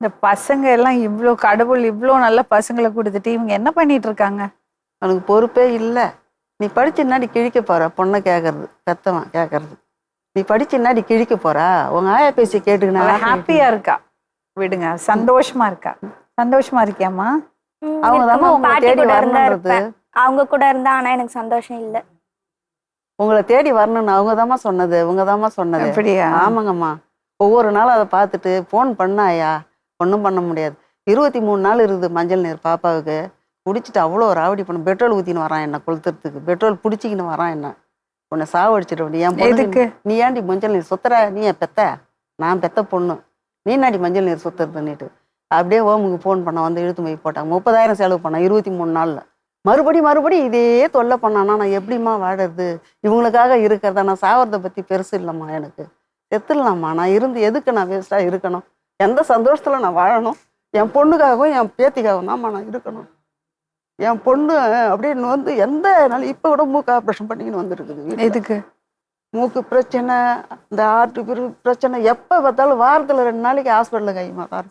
இந்த பசங்க எல்லாம் இவ்ளோ கடவுள் இவ்ளோ நல்ல பசங்களை கொடுத்துட்டு இவங்க என்ன பண்ணிட்டு இருக்காங்க அவனுக்கு பொறுப்பே இல்லை. நீ படிச்சு என்னாடி கிழிக்க போற? பொண்ணை கேட்கறது பெத்தவன் கேட்கறது நீ படிச்சு என்னாடி கிழிக்க போறா? உங்க ஆயா பேசி கேட்டுக்கினா ஹாப்பியா இருக்கா. விடுங்க. சந்தோஷமா இருக்கா? சந்தோஷமா இருக்கியாம்மா? அவங்க தானே இருக்குமா, உங்களை தேடி கூட இருந்தா வரணுன்றது. அவங்க கூட இருந்தா ஆனா எனக்கு சந்தோஷம் இல்ல. உங்களை தேடி வரணும்னு அவங்க சொன்னது உங்க சொன்னது. அப்படியா? ஆமாங்கம்மா. ஒவ்வொரு நாளும் அதை பார்த்துட்டு ஃபோன் பண்ணாயா? ஒன்றும் பண்ண முடியாது. இருபத்தி மூணு நாள் இருக்குது மஞ்சள் நீர் பாப்பாவுக்கு. குடிச்சிட்டு அவ்வளோ ராவடி பண்ண. பெட்ரோல் ஊற்றின்னு வரான் என்ன கொளுத்துறதுக்கு. பெட்ரோல் பிடிச்சிக்கின்னு வரான் என்ன. உன்னை சாவடிச்சிட என் பொண்ணுக்கு நீ ஏன்டி மஞ்சள் நீர் சுத்துற? நீ என் பெத்த? நான் பெத்த பொண்ணு. நீ நாடி மஞ்சள் நீர் சுத்துறதுன்னுட்டு அப்படியே ஓமுக்கு ஃபோன் பண்ண வந்து இழுத்து போய் போட்டாங்க. முப்பதாயிரம் செலவு பண்ணேன் இருபத்தி மூணு நாளில். மறுபடி மறுபடி இதே தொல்லை பண்ணானா நான் எப்படிம்மா வாடுறது? இவங்களுக்காக இருக்கிறதா? நான் சாவறதை பற்றி பெருசு இல்லைம்மா எனக்கு. செத்துடலாம்மா நான் இருந்து எதுக்கு நான் வேஸ்ட்டாக இருக்கணும்? எந்த சந்தோஷத்தில் நான் வாழணும்? என் பொண்ணுக்காகவும் என் பேத்திக்காகவும் தான்மா நான் இருக்கணும். என் பொண்ணு அப்படின்னு வந்து எந்த நாள் இப்போ கூட மூக்கு ஆப்ரேஷன் பண்ணிக்கின்னு வந்துருக்குது. எதுக்கு? மூக்கு பிரச்சனை இந்த ஆர்ட் பிரச்சனை எப்போ பார்த்தாலும் வாரத்தில் ரெண்டு நாளைக்கு ஹாஸ்பிட்டலுக்கு கைமா தான்